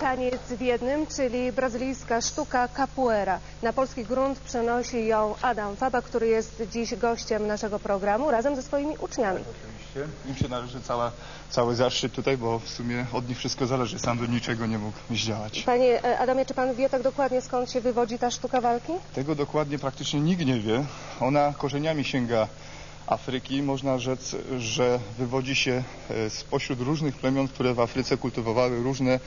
taniec w jednym, czyli brazylijska sztuka capoeira. Na polski grunt przenosi ją Adam Faba, który jest dziś gościem naszego programu razem ze swoimi uczniami. Oczywiście. Im się należy cała, cały zaszczyt tutaj, bo w sumie od nich wszystko zależy. Sam do niczego nie mógł zdziałać. Panie e, Adamie, czy pan wie tak dokładnie skąd się wywodzi ta sztuka walki? Tego dokładnie praktycznie nikt nie wie. Ona korzeniami sięga Afryki. Można rzec, że wywodzi się e, spośród różnych plemion, które w Afryce kultywowały różne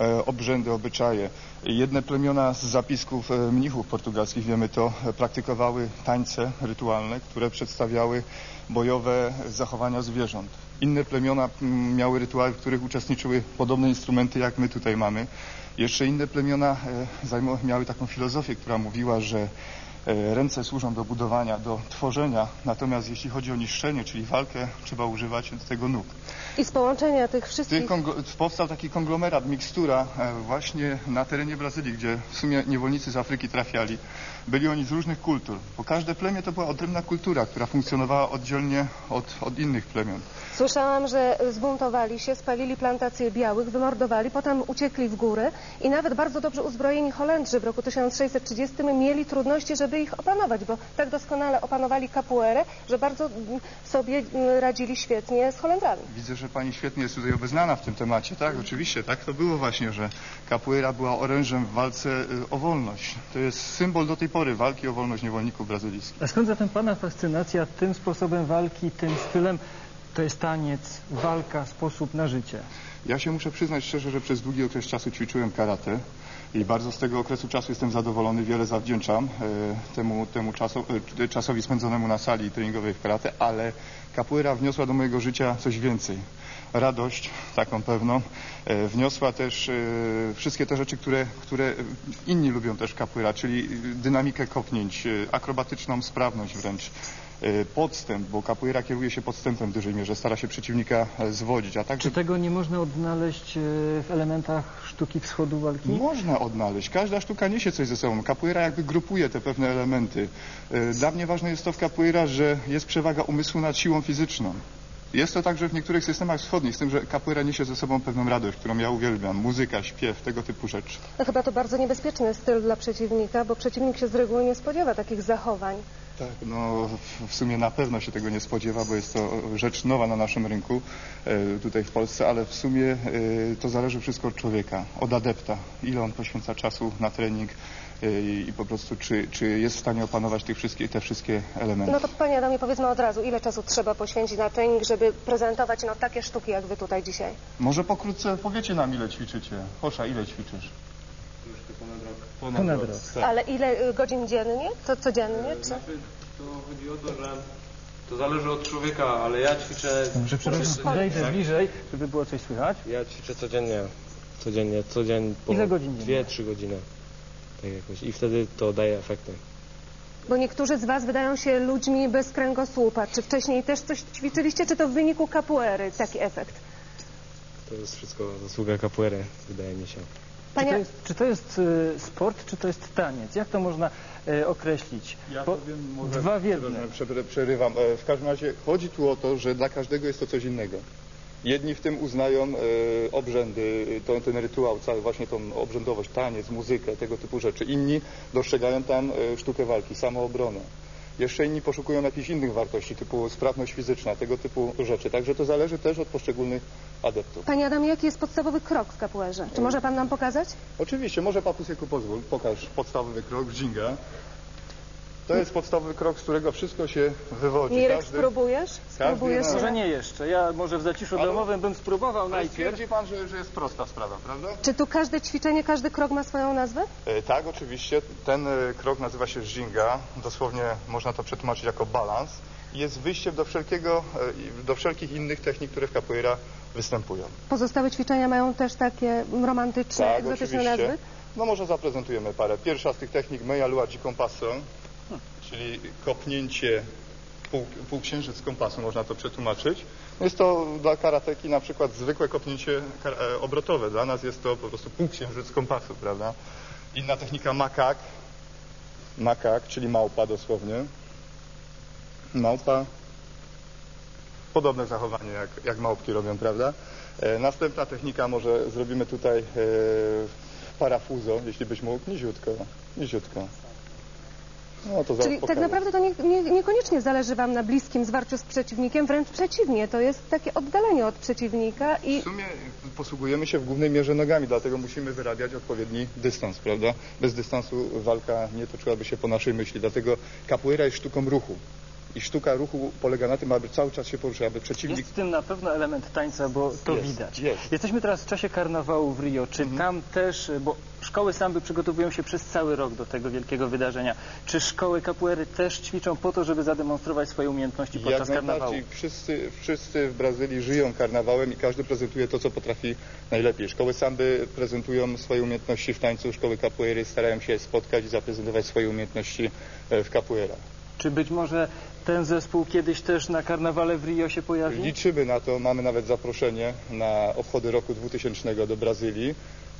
e, obrzędy, obyczaje. Jedne plemiona z zapisków e, mnichów portugalskich, wiemy to, praktykowały tańce rytualne, które przedstawiały bojowe zachowania zwierząt. Inne plemiona mm, miały rytuały, w których uczestniczyły podobne instrumenty, jak my tutaj mamy. Jeszcze inne plemiona miały taką filozofię, która mówiła, że ręce służą do budowania, do tworzenia, natomiast jeśli chodzi o niszczenie, czyli walkę, trzeba używać do tego nóg. I z połączenia tych Ty wszystkich... powstał taki konglomerat, mikstura e, właśnie na terenie Brazylii, gdzie w sumie niewolnicy z Afryki trafiali. Byli oni z różnych kultur, bo każde plemię to była odrębna kultura, która funkcjonowała oddzielnie od, od innych plemion. Słyszałam, że zbuntowali się, spalili plantacje białych, wymordowali, potem uciekli w góry i nawet bardzo dobrze uzbrojeni Holendrzy w roku 1630 mieli trudności, żeby ich opanować, bo tak doskonale opanowali kapuerę, że bardzo mm, sobie mm, radzili świetnie z Holendrami. Widzę, że pani świetnie jest tutaj obeznana w tym temacie. Tak, oczywiście, tak to było właśnie, że capoeira była orężem w walce y, o wolność. To jest symbol do tej pory walki o wolność niewolników brazylijskich. A skąd zatem Pana fascynacja tym sposobem walki, tym stylem? To jest taniec, walka, sposób na życie. Ja się muszę przyznać szczerze, że przez długi okres czasu ćwiczyłem karate i bardzo z tego okresu czasu jestem zadowolony, wiele zawdzięczam e, temu, temu czasu, e, czasowi spędzonemu na sali treningowej w karate, ale capoeira wniosła do mojego życia coś więcej. Radość, taką pewną, e, wniosła też e, wszystkie te rzeczy, które, które inni lubią też capoeira, czyli dynamikę kopnięć, e, akrobatyczną sprawność wręcz, podstęp, bo capoeira kieruje się podstępem w dużej mierze, stara się przeciwnika zwodzić, a także Czy tego nie można odnaleźć w elementach sztuki wschodu walki? Można odnaleźć. Każda sztuka niesie coś ze sobą. Capoeira jakby grupuje te pewne elementy. Dla mnie ważne jest to w capoeira, że jest przewaga umysłu nad siłą fizyczną. Jest to także w niektórych systemach wschodnich, z tym, że capoeira niesie ze sobą pewną radość, którą ja uwielbiam. Muzyka, śpiew, tego typu rzeczy. No chyba to bardzo niebezpieczny styl dla przeciwnika, bo przeciwnik się z reguły nie spodziewa takich zachowań. Tak, no w- sumie na pewno się tego nie spodziewa, bo jest to rzecz nowa na naszym rynku e, tutaj w Polsce, ale w sumie e, to zależy wszystko od człowieka, od adepta, ile on poświęca czasu na trening e, i po prostu czy, czy jest w stanie opanować tych wszystkie, te wszystkie elementy. No to Panie Adamie, powiedzmy od razu, ile czasu trzeba poświęcić na trening, żeby prezentować no, takie sztuki jak Wy tutaj dzisiaj? Może pokrótce powiecie nam, ile ćwiczycie. Hosza, ile ćwiczysz? Ponad Ponad rok. rok. Tak. Ale ile y, godzin dziennie? To codziennie? Czy... Znaczy, to chodzi o to, że to zależy od człowieka, ale ja ćwiczę, Dobrze, przepraszam, podejdę Tak. bliżej, żeby było coś słychać. ja ćwiczę codziennie, codziennie, codziennie po Ile godzin dziennie? Dwie, trzy godziny. Tak jakoś. I wtedy to daje efekty. Bo niektórzy z Was wydają się ludźmi bez kręgosłupa. Czy wcześniej też coś ćwiczyliście, czy to w wyniku kapuery taki efekt? To jest wszystko zasługa kapuery, wydaje mi się. Czy Panie, to jest, czy to jest e, sport, czy to jest taniec? Jak to można e, określić? Ja Bo powiem może... dwa w jednym. Przepraszam, Przerywam. E, W każdym razie chodzi tu o to, że dla każdego jest to coś innego. Jedni w tym uznają e, obrzędy, e, to, ten rytuał, cały właśnie tą obrzędowość, taniec, muzykę, tego typu rzeczy. Inni dostrzegają tam e, sztukę walki, samoobronę. Jeszcze inni poszukują jakichś innych wartości, typu sprawność fizyczna, tego typu rzeczy. Także to zależy też od poszczególnych adeptów. Panie Adamie, jaki jest podstawowy krok w kapuerze? Czy może Pan nam pokazać? Oczywiście, może Papusieku pozwól, pokaż podstawowy krok w dżinga. To jest podstawowy krok, z którego wszystko się wywodzi. Mirek, spróbujesz? Spróbujesz Każdy- się? Może nie jeszcze. Ja może w zaciszu Ale- domowym bym spróbował Ale najpierw. stwierdzi pan, że, że jest prosta sprawa, prawda? Czy tu każde ćwiczenie, każdy krok ma swoją nazwę? E, tak, oczywiście. Ten e, krok nazywa się Jinga. Dosłownie można to przetłumaczyć jako balans. I Jest wyjściem do, wszelkiego, e, i do wszelkich innych technik, które w capoeira występują. Pozostałe ćwiczenia mają też takie romantyczne, Tak, egzotyczne oczywiście. nazwy? No może zaprezentujemy parę. Pierwsza z tych technik Meja Lua Dziką Pasą, czyli kopnięcie pół, półksiężyc kompasu, można to przetłumaczyć. Jest to dla karateki na przykład zwykłe kopnięcie e, obrotowe. Dla nas jest to po prostu półksiężyc kompasu, prawda? Inna technika makak. Makak, czyli małpa dosłownie. Małpa. Podobne zachowanie jak, jak małpki robią, prawda? E, Następna technika, może zrobimy tutaj e, parafuzo, jeśli byś mógł, niziutko, niziutko. No to zaraz Czyli tak pokażę. naprawdę to nie, nie, niekoniecznie zależy Wam na bliskim zwarciu z przeciwnikiem, wręcz przeciwnie, to jest takie oddalenie od przeciwnika i W sumie posługujemy się w głównej mierze nogami, dlatego musimy wyrabiać odpowiedni dystans, prawda? Bez dystansu walka nie toczyłaby się po naszej myśli, dlatego capoeira jest sztuką ruchu. I sztuka ruchu polega na tym, aby cały czas się poruszać, aby przeciwnik... Jest w tym na pewno element tańca, bo to Jest, widać. jest. Mhm. Jesteśmy teraz w czasie karnawału w Rio. Czy tam też, bo szkoły samby przygotowują się przez cały rok do tego wielkiego wydarzenia. Czy szkoły capoeiry też ćwiczą po to, żeby zademonstrować swoje umiejętności Jak podczas karnawału? najbardziej. Wszyscy, wszyscy w Brazylii żyją karnawałem i każdy prezentuje to, co potrafi najlepiej. Szkoły samby prezentują swoje umiejętności w tańcu, szkoły capoeiry starają się spotkać i zaprezentować swoje umiejętności e, w capoeira. Czy być może ten zespół kiedyś też na karnawale w Rio się pojawi? Liczymy na to, mamy nawet zaproszenie na obchody roku 2000 do Brazylii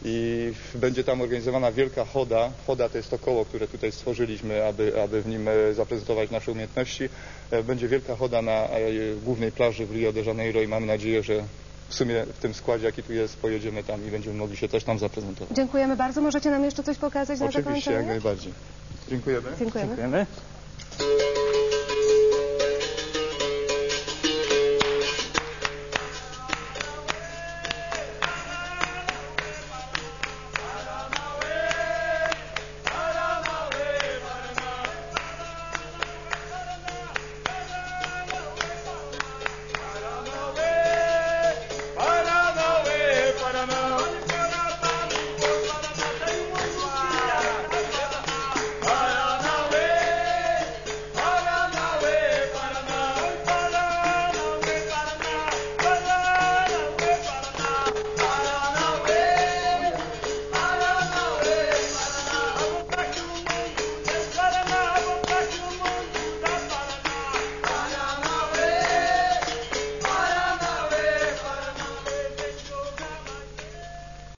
i będzie tam organizowana wielka choda. Choda to jest to koło, które tutaj stworzyliśmy, aby, aby w nim e, zaprezentować nasze umiejętności. E, Będzie wielka choda na e, głównej plaży w Rio de Janeiro i mamy nadzieję, że w sumie w tym składzie, jaki tu jest, pojedziemy tam i będziemy mogli się też tam zaprezentować. dziękujemy bardzo. Możecie nam jeszcze coś pokazać na Oczywiście, jak zakończenie? najbardziej. Dziękujemy. Dziękujemy. Dziękujemy. Thank you.